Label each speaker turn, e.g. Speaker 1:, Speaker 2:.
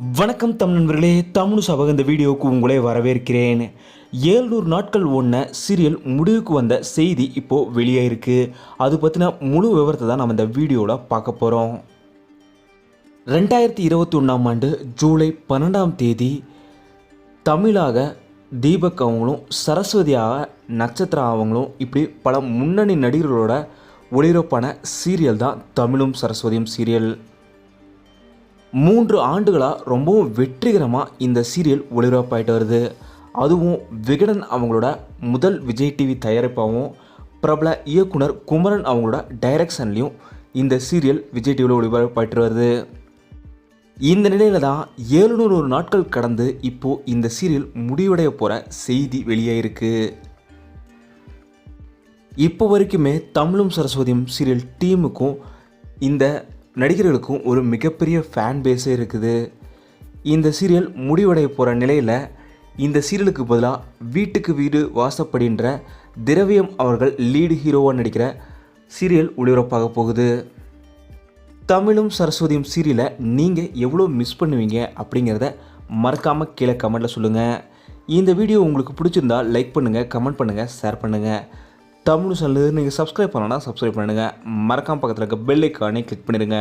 Speaker 1: வணக்கம் தம் நண்பர்களே தமிழ் சபக இந்த வீடியோவுக்கு உங்களே வரவேற்கிறேன். ஏழ்நூறு நாட்கள் ஒன்ன சீரியல் முடிவுக்கு வந்த செய்தி இப்போது வெளியே இருக்குது அது பற்றின முழு விவரத்தை தான் நம்ம இந்த வீடியோவில் பார்க்க போகிறோம் ரெண்டாயிரத்தி இருபத்தி ஒன்றாம் ஆண்டு ஜூலை பன்னெண்டாம் தேதி தமிழாக தீபக் அவங்களும் சரஸ்வதியாக நட்சத்திரா அவங்களும் இப்படி பல முன்னணி நடிகர்களோட ஒளிரப்பான சீரியல் தான் தமிழும் சரஸ்வதியும் சீரியல் மூன்று ஆண்டுகளாக ரொம்பவும் வெற்றிகரமாக இந்த சீரியல் ஒளிபரப்பாயிட்டு வருது. அதுவும் விகடன் அவங்களோட முதல் விஜய் டிவி தயாரிப்பாகவும் பிரபல இயக்குனர் குமரன் அவங்களோட டைரக்ஷன்லேயும் இந்த சீரியல் விஜய் டிவியில் ஒளிபரப்பாயிட்டு வருது. இந்த நிலையில் தான் ஏழுநூறு நாட்கள் கடந்து இப்போது இந்த சீரியல் முடிவடைய போகிற செய்தி வெளியாயிருக்கு. இப்போ வரைக்குமே தமிழும் சரஸ்வதியும் சீரியல் டீமுக்கும் இந்த நடிகர்களுக்கும் ஒரு மிகப்பெரிய ஃபேன் பேஸே இருக்குது. இந்த சீரியல் முடிவடைய போகிற நிலையில் இந்த சீரியலுக்கு பதிலாக வீட்டுக்கு வீடு வாசப்படுகின்ற திரவியம் அவர்கள் லீடு ஹீரோவாக நடிக்கிற சீரியல் ஒளிபரப்பாக போகுது. தமிழும் சரஸ்வதியும் சீரியலை நீங்கள் எவ்வளோ மிஸ் பண்ணுவீங்க அப்படிங்கிறத மறக்காமல் கீழே கமெண்ட்டில் சொல்லுங்கள் இந்த வீடியோ உங்களுக்கு பிடிச்சிருந்தா லைக் பண்ணுங்கள் கமெண்ட் பண்ணுங்கள் ஷேர் பண்ணுங்கள் தமிழ் சேனல் நீங்கள் சப்ஸ்கிரைப் பண்ணலன்னா சப்ஸ்கிரைப் பண்ணுங்கள் மறக்காம பக்கத்தில் இருக்க பெல் ஐக்கானே கிளிக் பண்ணிடுங்க.